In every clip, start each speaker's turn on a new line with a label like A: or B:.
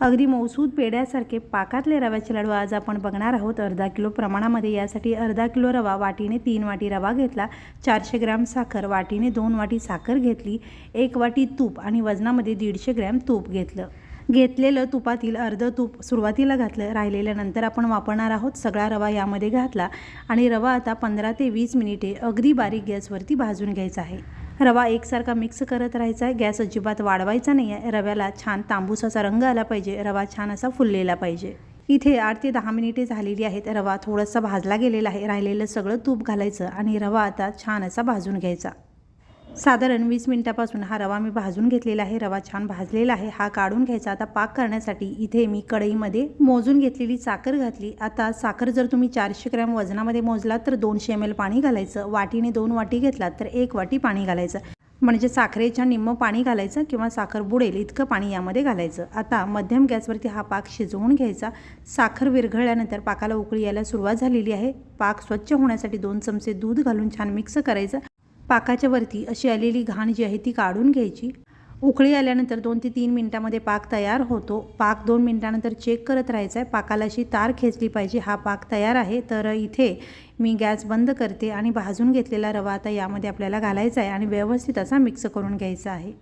A: अगदी मौसूद पेढ्यासारखे पाकातले रव्याचे लाडू आज आपण बघणार आहोत. अर्धा किलो प्रमाणामध्ये यासाठी अर्धा किलो रवा वाटीने तीन वाटी रवा घेतला. चारशे ग्रॅम साखर वाटीने दोन वाटी साखर घेतली. एक वाटी तूप आणि वजनामध्ये दीडशे ग्रॅम तूप घेतलं. घेतलेलं तुपातील अर्धं तूप सुरुवातीला घातलं. राहिलेलं नंतर आपण वापरणार आहोत सगळा रवा यामध्ये घातला. आणि रवा आता पंधरा ते वीस मिनिटे अगदी बारीक गॅसवरती भाजून घ्यायचा आहे. रवा एकसारखा मिक्स करत राहायचा आहे गॅस अजिबात वाढवायचा नाही आहे रव्याला छान तांबूसाचा रंग आला पाहिजे रवा छान असा फुललेला पाहिजे. इथे आठ ते दहा मिनिटे झालेली आहेत. रवा थोडासा भाजला गेलेला आहे. राहिलेलं सगळं तूप घालायचं आणि रवा आता छान असा भाजून घ्यायचा. साधारण वीस मिनिटापासून हा रवा मी भाजून घेतलेला आहे. रवा छान भाजलेला आहे. हा काढून घ्यायचा. आता पाक करण्यासाठी इथे मी कढईमध्ये मोजून घेतलेली साखर घातली. आता साखर जर तुम्ही चारशे ग्रॅम वजनामध्ये मोजलात तर दोनशे एम एल पाणी घालायचं. वाटीने दोन वाटी घेतलात तर एक वाटी पाणी घालायचं. म्हणजे साखरेच्या निम्म पाणी घालायचं किंवा साखर बुडेल इतकं पाणी यामध्ये घालायचं. आता मध्यम गॅसवरती हा पाक शिजवून घ्यायचा. साखर विरघळल्यानंतर पाकाला उकळी यायला सुरुवात झालेली आहे. पाक स्वच्छ होण्यासाठी दोन चमचे दूध घालून छान मिक्स करायचं. पाकाच्या वरती अशी आलेली घाण जी आहे ती काढून घ्यायची. उकळी आल्यानंतर दोन ते तीन मिनटामध्ये पाक तयार होतो. पाक दोन मिनटानंतर चेक करत राहायचा आहे. पाकाला अशी तार खेचली पाहिजे. हा पाक तयार आहे. तर इथे मी गॅस बंद करते आणि भाजून घेतलेला रवा आता यामध्ये आपल्याला घालायचा आहे आणि व्यवस्थित असा मिक्स करून घ्यायचा आहे.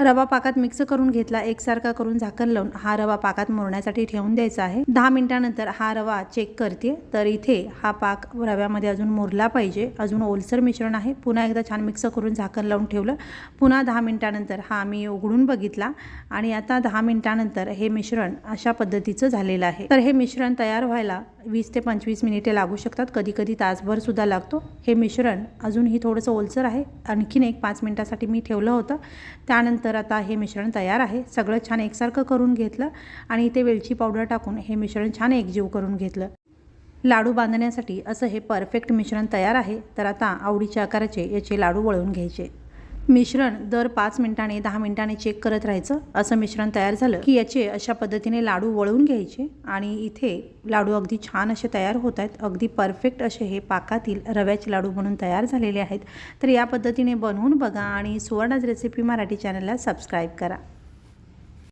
A: रवा पाकात मिक्स करून घेतला एकसारखा करून झाकण लावून हा रवा पाकात मुरण्यासाठी ठेवून द्यायचा आहे. दहा मिनिटानंतर हा रवा चेक करते. तर इथे हा पाक रव्यामध्ये अजून मुरला पाहिजे. अजून ओलसर मिश्रण आहे. पुन्हा एकदा छान मिक्स करून झाकण लावून ठेवलं. पुन्हा दहा मिनिटानंतर हा मी उघडून बघितला. आणि आता दहा मिनिटानंतर हे मिश्रण अशा पद्धतीचं झालेलं आहे. तर हे मिश्रण तयार व्हायला वीस ते पंचवीस मिनिटे लागू शकतात. कधी कधी तासभर सुद्धा लागतो. हे मिश्रण अजूनही थोडंसं ओलसर आहे. आणखीन एक पाच मिनिटासाठी मी ठेवलं होतं. त्यानंतर आता हे मिश्रण तयार आहे. सगळं छान एकसारखं करून घेतलं आणि इथे वेलची पावडर टाकून हे मिश्रण छान एकजीव करून घेतलं. लाडू बांधण्यासाठी असं हे परफेक्ट मिश्रण तयार आहे. तर आता आवडीच्या आकाराचे याचे लाडू वळवून घ्यायचे. मिश्रण दर पाच मिनिटाने दहा मिनिटाने चेक करत राहायचं. असं मिश्रण तयार झालं की याचे अशा पद्धतीने लाडू वळून घ्यायचे आणि इथे लाडू अगदी छान असे तयार होत आहेत. अगदी परफेक्ट असे हे पाकातील रव्याचे लाडू म्हणून तयार झालेले आहेत. तर या पद्धतीने बनवून बघा आणि सुवर्णाज रेसिपी मराठी चॅनलला सबस्क्राईब करा.